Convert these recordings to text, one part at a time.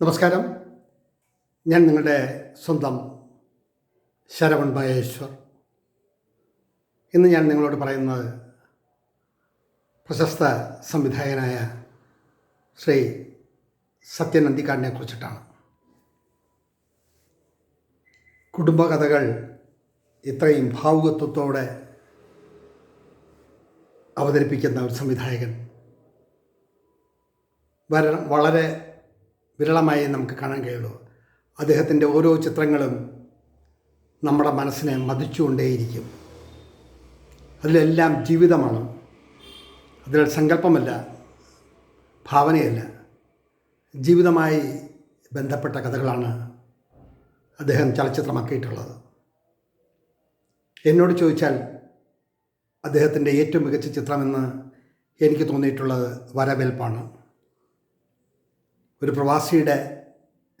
നമസ്കാരം. ഞാൻ നിങ്ങളുടെ സ്വന്തം ശരവൺ ഭയേശ്വർ ഇന്ന് ഞാൻ നിങ്ങളോട് പറയുന്നത് പ്രശസ്ത സംവിധായകനായ ശ്രീ സത്യൻ അന്തിക്കാടിനെ കുറിച്ചിട്ടാണ്. കുടുംബകഥകൾ ഇത്രയും ഭാവുകത്വത്തോടെ അവതരിപ്പിക്കുന്ന ഒരു സംവിധായകൻ. വളരെ വിരളമായി നമുക്ക് കാണാൻ കഴിയുള്ളൂ. അദ്ദേഹത്തിന്റെ ഓരോ ചിത്രങ്ങളും നമ്മുടെ മനസ്സിനെ മതിച്ചുകൊണ്ടേയിരിക്കും. അതിലെല്ലാം ജീവിതമാണ്. അതിൽ സങ്കല്പമല്ല ഭാവനയല്ല. ജീവിതമായി ബന്ധപ്പെട്ട കഥകളാണ് അദ്ദേഹം ചലച്ചിത്രമാക്കിയിട്ടുള്ളത്. എന്നോട് ചോദിച്ചാൽ അദ്ദേഹത്തിന്റെ ഏറ്റവും മികച്ച ചിത്രമെന്ന് എനിക്ക് തോന്നിയിട്ടുള്ളത് വരവേൽപ്പാണ്. ഒരു പ്രവാസിയുടെ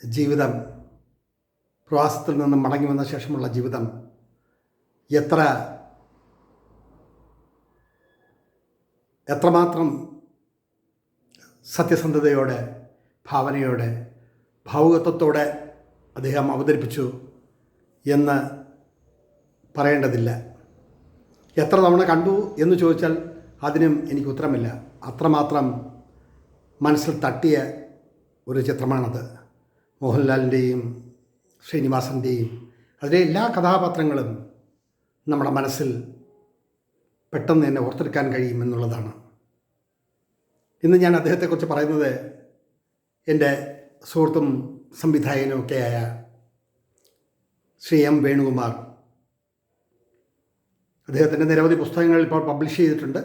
ജീവിതം പ്രവാസത്തിൽ നിന്നും മടങ്ങി വന്ന ശേഷമുള്ള ജീവിതം എത്ര എത്രമാത്രം സത്യസന്ധതയോടെ ഭാവനയോടെ ഭാവുകത്വത്തോടെ അദ്ദേഹം അവതരിപ്പിച്ചു എന്ന് പറയേണ്ടതില്ല. എത്ര തവണ കണ്ടു എന്ന് ചോദിച്ചാൽ അതിനും എനിക്ക് ഉത്തരമില്ല. അത്രമാത്രം മനസ്സിൽ തട്ടിയ ഒരു ചിത്രമാണത്. മോഹൻലാലിന്റെയും ശ്രീനിവാസന്റെയും അതിലെ എല്ലാ കഥാപാത്രങ്ങളും നമ്മുടെ മനസ്സിൽ പെട്ടെന്ന് തന്നെ ഓർത്തെടുക്കാൻ കഴിയുമെന്നുള്ളതാണ് ഇന്ന് ഞാൻ അദ്ദേഹത്തെക്കുറിച്ച് പറയുന്നത് എന്റെ സുഹൃത്തും സംവിധായകനും ഒക്കെയായ ശ്രീ എം വേണുകുമാർ. അദ്ദേഹത്തിന്റെ നിരവധി പുസ്തകങ്ങൾ ഇപ്പോൾ പബ്ലിഷ് ചെയ്തിട്ടുണ്ട്.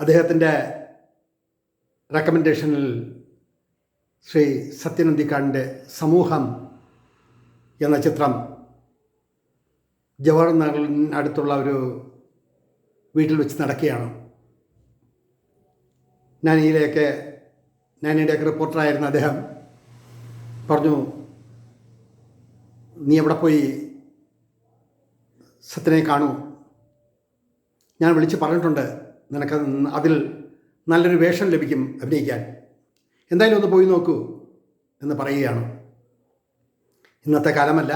അദ്ദേഹത്തിന്റെ റെക്കമെൻഡേഷനിൽ ശ്രീ സത്യനന്ദിക്കാടിന്റെ സമൂഹം എന്ന ചിത്രം ജവഹർ അടുത്തുള്ള ഒരു വീട്ടിൽ വെച്ച് നടക്കുകയാണ്. നാനിയിലെയൊക്കെ നാനിയുടെയൊക്കെ റിപ്പോർട്ടറായിരുന്ന അദ്ദേഹം പറഞ്ഞു നീ എവിടെ പോയി? സത്യനെ കാണൂ. ഞാൻ വിളിച്ച് പറഞ്ഞിട്ടുണ്ട് നിനക്ക് അതിൽ നല്ലൊരു വേഷം ലഭിക്കും അഭിനയിക്കാൻ. എന്തായാലും ഒന്ന് പോയി നോക്കൂ എന്ന് പറയുകയാണ്. ഇന്നത്തെ കാലമല്ല.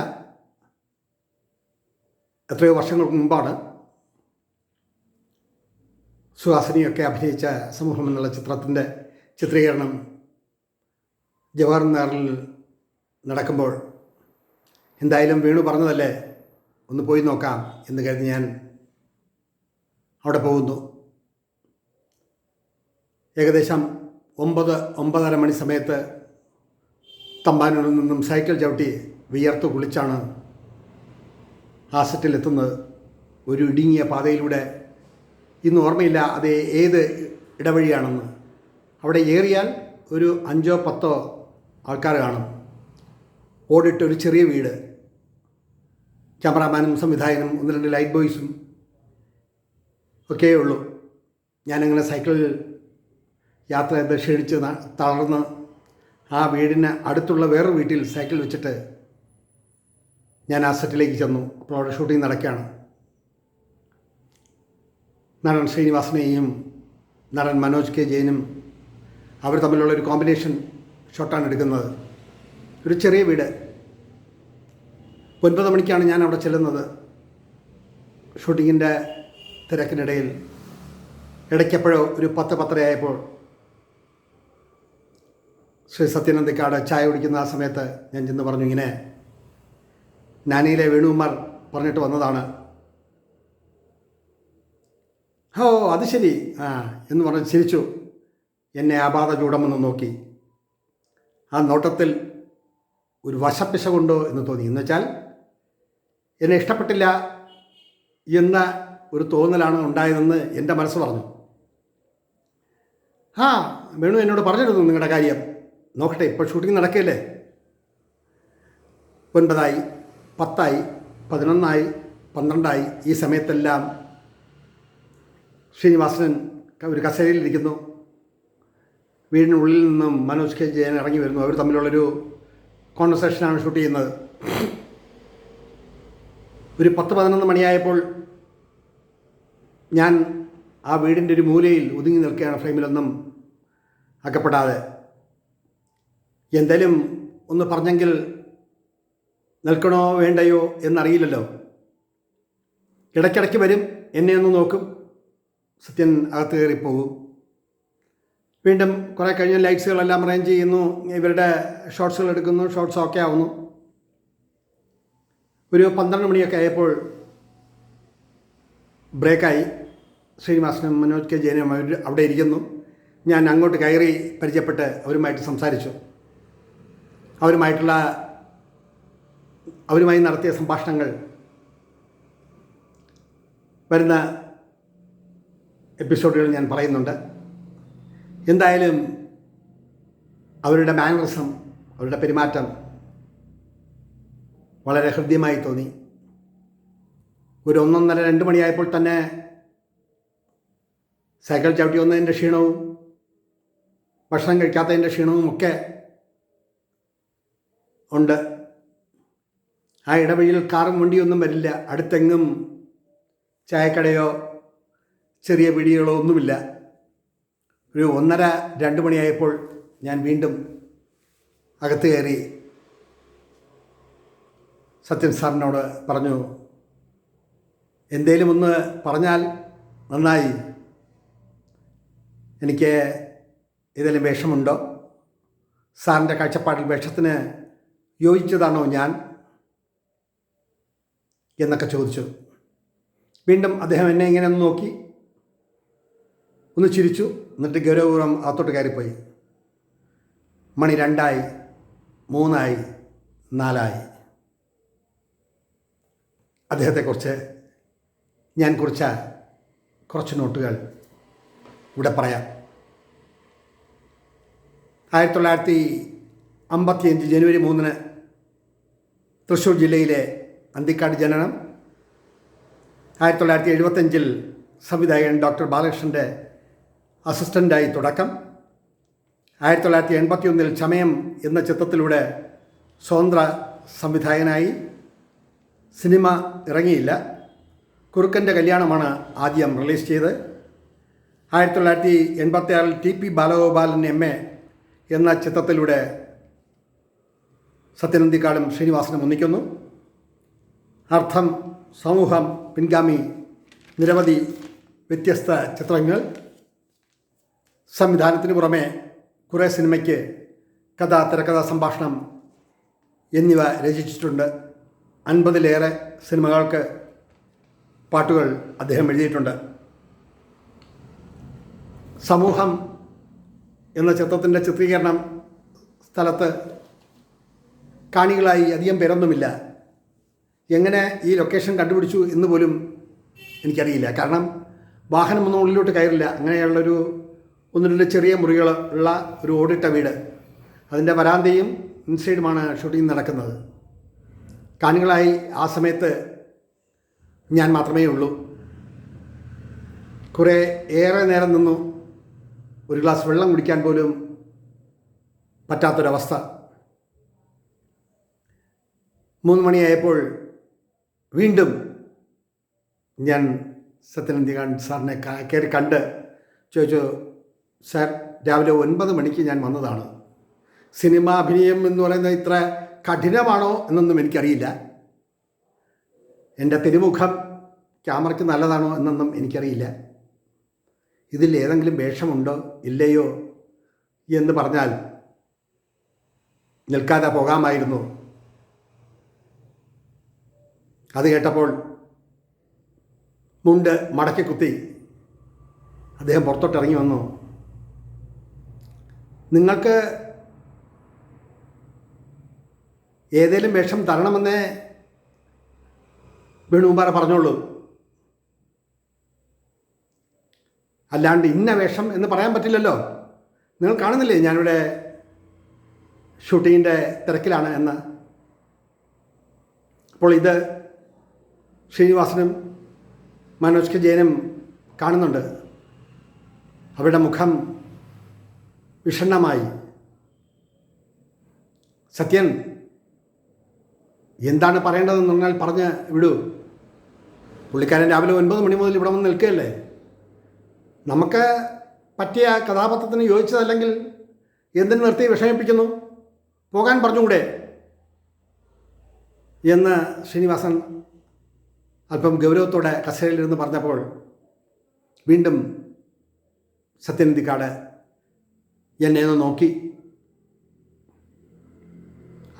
എത്രയോ വർഷങ്ങൾക്ക് മുമ്പാണ് സുഹാസിനിയൊക്കെ അഭിനയിച്ച സമൂഹം എന്നുള്ള ചിത്രത്തിന്റെ ചിത്രീകരണം ജവഹർലാലിൽ നടക്കുമ്പോൾ എന്തായാലും വേണു പറഞ്ഞതല്ലേ? ഒന്ന് പോയി നോക്കാം എന്ന് കരുതി ഞാൻ അവിടെ പോകുന്നു. ഏകദേശം ഒമ്പത് ഒമ്പതര മണി സമയത്ത് തമ്പാനൂരിൽ നിന്നും സൈക്കിൾ ചവിട്ടി വിയർത്ത് കുളിച്ചാണ് ആസറ്റിലെത്തുന്നത് സെറ്റിലെത്തുന്നത് ഒരു ഇടുങ്ങിയ പാതയിലൂടെ ഇന്ന് ഓർമ്മയില്ല അത് ഏത് ഇടവഴിയാണെന്ന്. അവിടെ ഏറിയാൽ ഒരു അഞ്ചോ പത്തോ ആൾക്കാർ കാണും. ഓടിട്ട് ഒരു ചെറിയ വീട്. ക്യാമറാമാനും സംവിധായകനും ഒന്ന് രണ്ട് ലൈറ്റ് ബോയ്സും ഒക്കെയേ ഉള്ളൂ. ഞാനങ്ങനെ സൈക്കിളിൽ യാത്ര ചെയ്ത് ക്ഷീണിച്ച് തളർന്ന് ആ വീടിന് അടുത്തുള്ള വേറൊരു വീട്ടിൽ സൈക്കിൾ വെച്ചിട്ട് ഞാൻ ആ സെറ്റിലേക്ക് ചെന്നു. അപ്പോൾ ഷൂട്ടിംഗ് നടക്കുകയാണ്. നടൻ ശ്രീനിവാസനെയും നടൻ മനോജ് കെ ജെയിനും അവർ തമ്മിലുള്ള ഒരു കോമ്പിനേഷൻ ഷോട്ടാണ് എടുക്കുന്നത്. ഒരു ചെറിയ വീട്. ഒൻപത് മണിക്കാണ് ഞാൻ അവിടെ ചെല്ലുന്നത്. ഷൂട്ടിങ്ങിന്റെ തിരക്കിനിടയിൽ. ഇടയ്ക്കെപ്പോഴോ ഒരു പത്ത് പത്തരയായപ്പോൾ ശ്രീ സത്യനന്ദിക്കാട് ചായ കുടിക്കുന്ന ആ സമയത്ത് ഞാൻ ചെന്ന് പറഞ്ഞു ഇങ്ങനെ നാനിയിലെ വേണുകുമാർ പറഞ്ഞിട്ട് വന്നതാണ്. ഓ അത് ശരി. ആ എന്ന് പറഞ്ഞ് ചിരിച്ചു. എന്നെ ആപാത ചൂടമെന്ന് നോക്കി. ആ നോട്ടത്തിൽ ഒരു വശപ്പിശകുണ്ടോ എന്ന് തോന്നി. എന്ന് വെച്ചാൽ എന്നെ ഇഷ്ടപ്പെട്ടില്ല എന്ന ഒരു തോന്നലാണ് ഉണ്ടായതെന്ന് എന്റെ മനസ്സ് പറഞ്ഞു. ആ വേണു എന്നോട് പറഞ്ഞിരുന്നു നിങ്ങളുടെ കാര്യം. നോക്കട്ടെ ഇപ്പോൾ ഷൂട്ടിംഗ് നടക്കല്ലേ ഒൻപതായി പത്തായി പതിനൊന്നായി പന്ത്രണ്ടായി ഈ സമയത്തെല്ലാം ശ്രീനിവാസൻ ഒരു കസേരയിലിരിക്കുന്നു. വീടിനുള്ളിൽ നിന്നും മനോജ് കെ. ജയൻ ഇറങ്ങി വരുന്നു. അവർ തമ്മിലുള്ളൊരു കോൺവെർസേഷനാണ് ഷൂട്ട് ചെയ്യുന്നത്. ഒരു പത്ത് പതിനൊന്ന് മണിയായപ്പോൾ ഞാൻ ആ വീടിന്റെ ഒരു മൂലയിൽ ഒതുങ്ങി നിൽക്കുകയാണ് ഫ്രെയിമിലൊന്നും അകപ്പെടാതെ. എന്തേലും ഒന്ന് പറഞ്ഞെങ്കിൽ നിൽക്കണോ വേണ്ടയോ എന്നറിയില്ലല്ലോ. ഇടയ്ക്കിടയ്ക്ക് വരും എന്നെ ഒന്ന് നോക്കും. സത്യൻ അകത്ത് കയറിപ്പോകും വീണ്ടും കുറേ കഴിഞ്ഞ ലൈറ്റ്സുകളെല്ലാം അറേഞ്ച് ചെയ്യുന്നു. ഇവരുടെ ഷോർട്സുകൾ എടുക്കുന്നു ഷോർട്സ് ഓക്കെ ആവുന്നു. ഒരു പന്ത്രണ്ട് മണിയൊക്കെ ആയപ്പോൾ ബ്രേക്കായി. ശ്രീനിവാസനും മനോജ് കെ ജയനും അവിടെ ഇരിക്കുന്നു. ഞാൻ അങ്ങോട്ട് കയറി പരിചയപ്പെട്ട് അവരുമായിട്ട് സംസാരിച്ചു. അവരുമായിട്ടുള്ള അവരുമായി നടത്തിയ സംഭാഷണങ്ങൾ വരുന്ന എപ്പിസോഡുകൾ ഞാൻ പറയുന്നുണ്ട്. എന്തായാലും അവരുടെ മാനറിസം അവരുടെ പെരുമാറ്റം വളരെ ഹൃദ്യമായി തോന്നി. ഒരു ഒന്നൊന്നര രണ്ട് മണിയായപ്പോൾ തന്നെ സൈക്കിൾ ചവിട്ടി വന്നതിന്റെ ക്ഷീണവും ഭക്ഷണം കഴിക്കാത്തതിന്റെ ക്ഷീണവും ഒക്കെ ഉണ്ട്. ആ ഇടവഴിയിൽ കാറും വണ്ടിയൊന്നും വരില്ല. അടുത്തെങ്ങും ചായക്കടയോ ചെറിയ പിടികളോ ഒന്നുമില്ല. ഒരു ഒന്നര രണ്ട് മണിയായപ്പോൾ ഞാൻ വീണ്ടും അകത്ത് കയറി സത്യൻ സാറിനോട് പറഞ്ഞു എന്തേലും ഒന്ന് പറഞ്ഞാൽ നന്നായി. എനിക്ക് ഇതിലും വേഷമുണ്ടോ? സാറിന്റെ കാഴ്ചപ്പാടിൽ വേഷത്തിന് യോജിച്ചതാണോ ഞാൻ എന്നൊക്കെ ചോദിച്ചു വീണ്ടും അദ്ദേഹം എന്നെ ഇങ്ങനെ ഒന്ന് നോക്കി ഒന്ന് ചിരിച്ചു എന്നിട്ട് ഗൗരവപൂർവം അകത്തോട്ട് കയറിപ്പോയി. മണി രണ്ടായി മൂന്നായി നാലായി. അദ്ദേഹത്തെക്കുറിച്ച് ഞാൻ കുറിച്ച കുറച്ച് നോട്ടുകൾ ഇവിടെ പറയാം. ആയിരത്തി തൊള്ളായിരത്തി അമ്പത്തിയഞ്ച് ജനുവരി മൂന്നിന് തൃശ്ശൂർ ജില്ലയിലെ അന്തിക്കാട് ജനനം. ആയിരത്തി തൊള്ളായിരത്തി എഴുപത്തഞ്ചിൽ സംവിധായകൻ ഡോക്ടർ ബാലകൃഷ്ണന്റെ അസിസ്റ്റന്റായി തുടക്കം. ആയിരത്തി തൊള്ളായിരത്തി എൺപത്തിയൊന്നിൽ ചമയം എന്ന ചിത്രത്തിലൂടെ സ്വതന്ത്ര സംവിധായകനായി. സിനിമ ഇറങ്ങിയില്ല. കുറുക്കന്റെ കല്യാണമാണ് ആദ്യം റിലീസ് ചെയ്ത്. ആയിരത്തി തൊള്ളായിരത്തി എൺപത്തി ആറിൽ T P Balagopalan M A എന്ന ചിത്രത്തിലൂടെ സത്യനന്ദിക്കാടും ശ്രീനിവാസനും ഒന്നിക്കുന്നു. അർത്ഥം സമൂഹം പിൻഗാമി നിരവധി വ്യത്യസ്ത ചിത്രങ്ങൾ. സംവിധാനത്തിന് പുറമെ കുറേ സിനിമയ്ക്ക് കഥ തിരക്കഥ സംഭാഷണം എന്നിവ രചിച്ചിട്ടുണ്ട്. അൻപതിലേറെ സിനിമകൾക്ക് പാട്ടുകൾ അദ്ദേഹം എഴുതിയിട്ടുണ്ട്. സമൂഹം എന്ന ചിത്രത്തിന്റെ ചിത്രീകരണം സ്ഥലത്ത് കാണികളായി അധികം പേരൊന്നുമില്ല. എങ്ങനെ ഈ ലൊക്കേഷൻ കണ്ടുപിടിച്ചു എന്ന് പോലും എനിക്കറിയില്ല. കാരണം വാഹനമൊന്നും ഉള്ളിലോട്ട് കയറില്ല. അങ്ങനെയുള്ളൊരു ഒന്ന് രണ്ട് ചെറിയ മുറികൾ ഉള്ള ഒരു ഓടിട്ട വീട്. അതിന്റെ വരാന്തയും ഇൻസൈഡുമാണ് ഷൂട്ടിംഗ് നടക്കുന്നത്. കാണികളായി ആ സമയത്ത് ഞാൻ മാത്രമേ ഉള്ളൂ. കുറേ ഏറെ നേരം നിന്നു. ഒരു ഗ്ലാസ് വെള്ളം കുടിക്കാൻ പോലും പറ്റാത്തൊരവസ്ഥ. മൂന്ന് മണിയായപ്പോൾ വീണ്ടും ഞാൻ സത്യനന്ദികാന്ത് സാറിനെ കയറി കണ്ട് ചോദിച്ചു സാർ രാവിലെ ഒൻപത് മണിക്ക് ഞാൻ വന്നതാണ്. സിനിമ അഭിനയം എന്ന് പറയുന്നത് ഇത്ര കഠിനമാണോ എന്നൊന്നും എനിക്കറിയില്ല. എന്റെ തിരുമുഖം ക്യാമറയ്ക്ക് നല്ലതാണോ എന്നൊന്നും എനിക്കറിയില്ല. ഇതിൽ ഏതെങ്കിലും വേഷമുണ്ടോ ഇല്ലയോ എന്ന് പറഞ്ഞാൽ നിൽക്കാതെ പോകാമായിരുന്നു. അത് കേട്ടപ്പോൾ മുണ്ട് മടക്കി കുത്തി അദ്ദേഹം പുറത്തോട്ടിറങ്ങി വന്നു. നിങ്ങൾക്ക് ഏതേലും വേഷം തരണമെന്നേ വേണുകുമാര പറഞ്ഞോളൂ. അല്ലാണ്ട് ഇന്ന വേഷം എന്ന് പറയാൻ പറ്റില്ലല്ലോ. നിങ്ങൾ കാണുന്നില്ലേ ഞാനിവിടെ ഷൂട്ടിങ്ങിന്റെ തിരക്കിലാണ് എന്ന്. അപ്പോൾ ഇത് ശ്രീനിവാസനും മനോജ് കെ ജയനും കാണുന്നുണ്ട്. അവരുടെ മുഖം വിഷണ്ണമായി. സത്യൻ എന്താണ് പറയേണ്ടതെന്ന് പറഞ്ഞാൽ പറഞ്ഞ് വിടൂ. പുള്ളിക്കാരൻ രാവിലെ ഒൻപത് മണി മുതൽ ഇവിടെ വന്ന് നിൽക്കുകയല്ലേ? നമുക്ക് പറ്റിയ കഥാപാത്രത്തിന് യോജിച്ചതല്ലെങ്കിൽ എന്തിനു നിർത്തി വിഷമിപ്പിക്കുന്നു? പോകാൻ പറഞ്ഞുകൂടെ? എന്ന് ശ്രീനിവാസൻ അല്പം ഗൗരവത്തോടെ കസേരയിലിരുന്ന് പറഞ്ഞപ്പോൾ വീണ്ടും സത്യനന്ദിക്കാട് എന്നെ ഒന്ന് നോക്കി.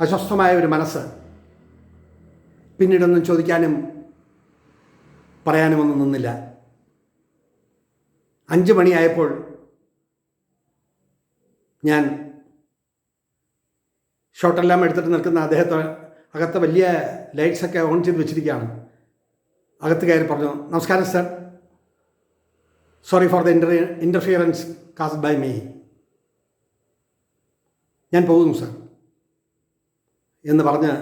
അസ്വസ്ഥമായ ഒരു മനസ്സ്. പിന്നീടൊന്നും ചോദിക്കാനും പറയാനും ഒന്നും നിന്നില്ല. അഞ്ച് മണിയായപ്പോൾ ഞാൻ ഷോട്ടെല്ലാം എടുത്തിട്ട് നിൽക്കുന്ന അദ്ദേഹത്തെ അകത്ത് വലിയ ലൈറ്റ്സൊക്കെ ഓൺ ചെയ്ത് വെച്ചിരിക്കുകയാണ്. അകത്ത് കയറി പറഞ്ഞു നമസ്കാരം sir sorry for the inter interference caused by me ഞാൻ പോകുന്നു സർ എന്ന് പറഞ്ഞ്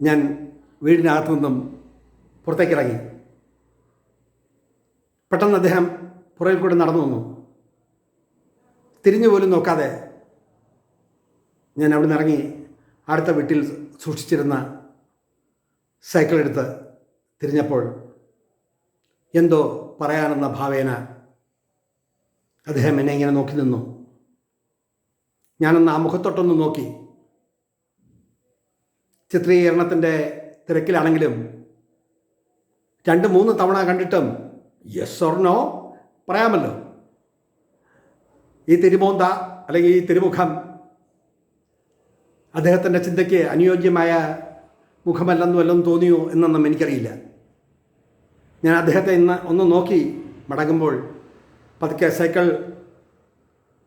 ഞാൻ വീടിനകത്തു നിന്നും പുറത്തേക്കിറങ്ങി. പെട്ടെന്ന് അദ്ദേഹം പുറകിൽ കൂടെ നടന്നു വന്നു. തിരിഞ്ഞു പോലും നോക്കാതെ ഞാൻ അവിടെ നിന്ന് ഇറങ്ങി അടുത്ത വീട്ടിൽ സൂക്ഷിച്ചിരുന്ന സൈക്കിൾ എടുത്ത് തിരിഞ്ഞപ്പോൾ എന്തോ പറയാനെന്ന ഭാവേന അദ്ദേഹം എന്നെ ഇങ്ങനെ നോക്കി നിന്നു. ഞാനൊന്ന് ആ മുഖത്തൊട്ടൊന്ന് നോക്കി. ചിത്രീകരണത്തിന്റെ തിരക്കിലാണെങ്കിലും രണ്ട് മൂന്ന് തവണ കണ്ടിട്ടും യെസ് ഓർണോ പറയാമല്ലോ. ഈ തിരുമോന്ത അല്ലെങ്കിൽ ഈ തിരുമുഖം അദ്ദേഹത്തിന്റെ ചിന്തയ്ക്ക് അനുയോജ്യമായ മുഖമല്ലെന്ന് വല്ലതും തോന്നിയോ എന്നൊന്നും എനിക്കറിയില്ല. ഞാൻ അദ്ദേഹത്തെ ഇന്ന് ഒന്ന് നോക്കി മടങ്ങുമ്പോൾ പതുക്കെ സൈക്കിൾ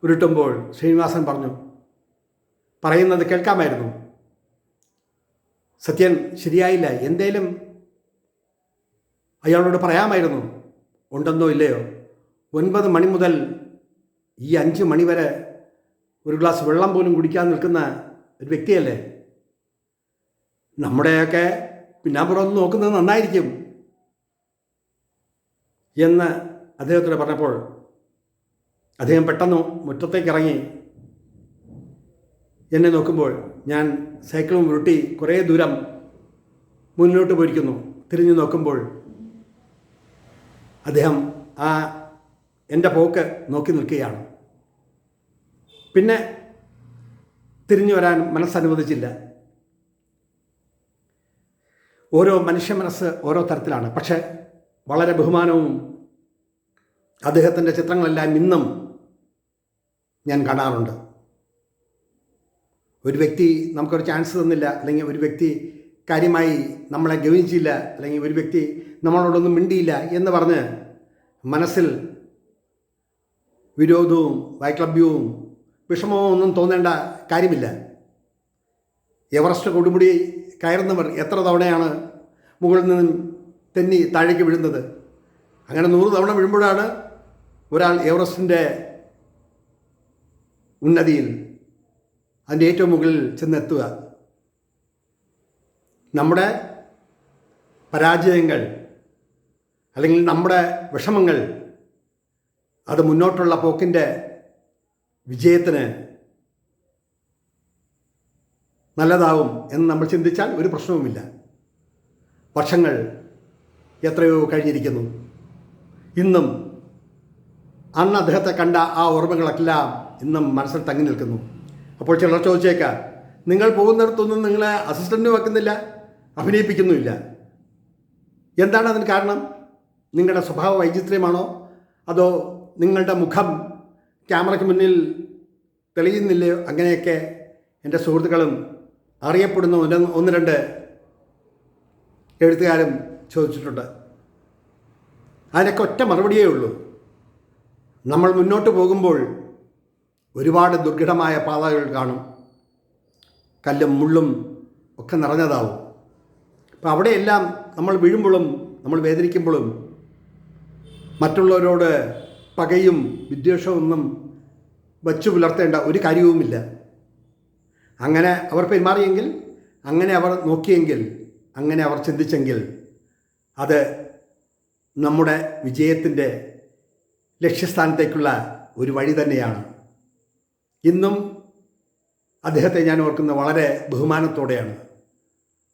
ഉരുട്ടുമ്പോൾ ശ്രീനിവാസൻ പറഞ്ഞു പറയുന്നത് കേൾക്കാമായിരുന്നു. സത്യൻ ശരിയായില്ല. എന്തേലും അയാളോട് പറയാമായിരുന്നു. ഉണ്ടെന്നോ ഇല്ലയോ? ഒൻപത് മണി മുതൽ ഈ അഞ്ച് മണി വരെ ഒരു ഗ്ലാസ് വെള്ളം പോലും കുടിക്കാൻ നിൽക്കുന്ന ഒരു വ്യക്തിയല്ലേ? നമ്മുടെയൊക്കെ പിന്നാമ്പുറം നോക്കുന്നത് നന്നായിരിക്കും എന്ന് അദ്ദേഹത്തോട് പറഞ്ഞപ്പോൾ അദ്ദേഹം പെട്ടെന്ന് മുറ്റത്തേക്ക് ഇറങ്ങി എന്നെ നോക്കുമ്പോൾ ഞാൻ സൈക്കിളും ഉരുട്ടി കുറേ ദൂരം മുന്നോട്ട് പോയിരിക്കുന്നു. തിരിഞ്ഞു നോക്കുമ്പോൾ അദ്ദേഹം ആ എന്റെ പോക്ക് നോക്കി നിൽക്കുകയാണ്. പിന്നെ തിരിഞ്ഞു വരാൻ മനസ്സനുവദിച്ചില്ല. ഓരോ മനുഷ്യ മനസ്സ് ഓരോ തരത്തിലാണ്. പക്ഷേ വളരെ ബഹുമാനവും അദ്ദേഹത്തിന്റെ ചിത്രങ്ങളെല്ലാം ഇന്നും ഞാൻ കാണാറുണ്ട്. ഒരു വ്യക്തി നമുക്കൊരു ചാൻസ് തന്നില്ല അല്ലെങ്കിൽ ഒരു വ്യക്തി കാര്യമായി നമ്മളെ ഗവനിച്ചില്ല അല്ലെങ്കിൽ ഒരു വ്യക്തി നമ്മളോടൊന്നും മിണ്ടിയില്ല എന്ന് പറഞ്ഞ് മനസ്സിൽ വിരോധവും വൈക്ലഭ്യവും വിഷമവും ഒന്നും തോന്നേണ്ട കാര്യമില്ല. എവറസ്റ്റ് കൊടുമുടി കയറുന്നവർ എത്ര തവണയാണ് മുകളിൽ നിന്നും തെന്നി താഴേക്ക് വീഴുന്നത്? അങ്ങനെ നൂറ് തവണ വീഴുമ്പോഴാണ് ഒരാൾ എവറസ്റ്റിന്റെ ഉന്നതിയിൽ അതിന്റെ ഏറ്റവും മുകളിൽ ചെന്നെത്തുക. നമ്മുടെ പരാജയങ്ങൾ അല്ലെങ്കിൽ നമ്മുടെ വിഷമങ്ങൾ അത് മുന്നോട്ടുള്ള പോക്കിന്റെ വിജയത്തിന് നല്ലതാവും എന്ന് നമ്മൾ ചിന്തിച്ചാൽ ഒരു പ്രശ്നവുമില്ല. വർഷങ്ങൾ എത്രയോ കഴിഞ്ഞിരിക്കുന്നു. ഇന്നും അന്ന് അദ്ദേഹത്തെ കണ്ട ആ ഓർമ്മകളെല്ലാം ഇന്നും മനസ്സിൽ തങ്ങി നിൽക്കുന്നു. അപ്പോൾ ചിലർ ചോദിച്ചേക്കാം നിങ്ങൾ പോകുന്നിടത്തൊന്നും നിങ്ങളെ അസിസ്റ്റന്റ് വെക്കുന്നില്ല അഭിനയിപ്പിക്കുന്നുമില്ല. എന്താണ് അതിന് കാരണം? നിങ്ങളുടെ സ്വഭാവ വൈചിത്ര്യമാണോ? അതോ നിങ്ങളുടെ മുഖം ക്യാമറയ്ക്ക് മുന്നിൽ തെളിയുന്നില്ലയോ? അങ്ങനെയൊക്കെ എന്റെ സുഹൃത്തുക്കളും അറിയപ്പെടുന്ന ഒന്ന് രണ്ട് എഴുത്തുകാരും ചോദിച്ചിട്ടുണ്ട്. അതിനൊക്കെ ഒറ്റ മറുപടിയേ ഉള്ളൂ. നമ്മൾ മുന്നോട്ട് പോകുമ്പോൾ ഒരുപാട് ദുർഘടമായ പാതകൾ കാണും. കല്ലും മുള്ളും ഒക്കെ നിറഞ്ഞതാവും. അപ്പം അവിടെയെല്ലാം നമ്മൾ വീഴുമ്പോഴും നമ്മൾ വേദനിക്കുമ്പോഴും മറ്റുള്ളവരോട് പകയും വിദ്വേഷവും ഒന്നും വച്ചു പുലർത്തേണ്ട ഒരു കാര്യവുമില്ല. അങ്ങനെ അവർ പെരുമാറിയെങ്കിൽ അങ്ങനെ അവർ നോക്കിയെങ്കിൽ അങ്ങനെ അവർ ചിന്തിച്ചെങ്കിൽ അത് നമ്മുടെ വിജയത്തിന്റെ ലക്ഷ്യസ്ഥാനത്തേക്കുള്ള ഒരു വഴി തന്നെയാണ്. ഇന്നും അദ്ദേഹത്തെ ഞാൻ ഓർക്കുന്ന വളരെ ബഹുമാനത്തോടെയാണ്.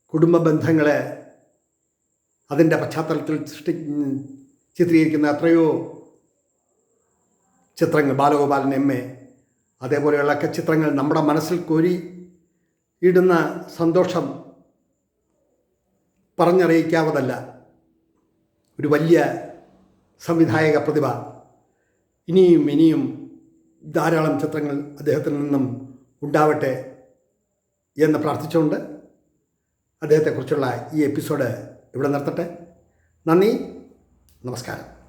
കുടുംബ ബന്ധങ്ങളെ അതിന്റെ പശ്ചാത്തലത്തിൽ സൃഷ്ടി ചിത്രീകരിക്കുന്ന എത്രയോ ചിത്രങ്ങൾ ബാലഗോപാലൻ എം എ അതേപോലെയുള്ള ചിത്രങ്ങൾ നമ്മുടെ മനസ്സിൽ കോരി ഇടുന്ന സന്തോഷം പറഞ്ഞറിയിക്കാവതല്ല. ഒരു വലിയ സംവിധായക പ്രതിഭ. ഇനിയും ഇനിയും ധാരാളം ചിത്രങ്ങൾ അദ്ദേഹത്തിൽ നിന്നും ഉണ്ടാവട്ടെ എന്ന് പ്രാർത്ഥിച്ചുകൊണ്ട് അദ്ദേഹത്തെക്കുറിച്ചുള്ള ഈ എപ്പിസോഡ് ഇവിടെ നിർത്തട്ടെ. നന്ദി. നമസ്കാരം.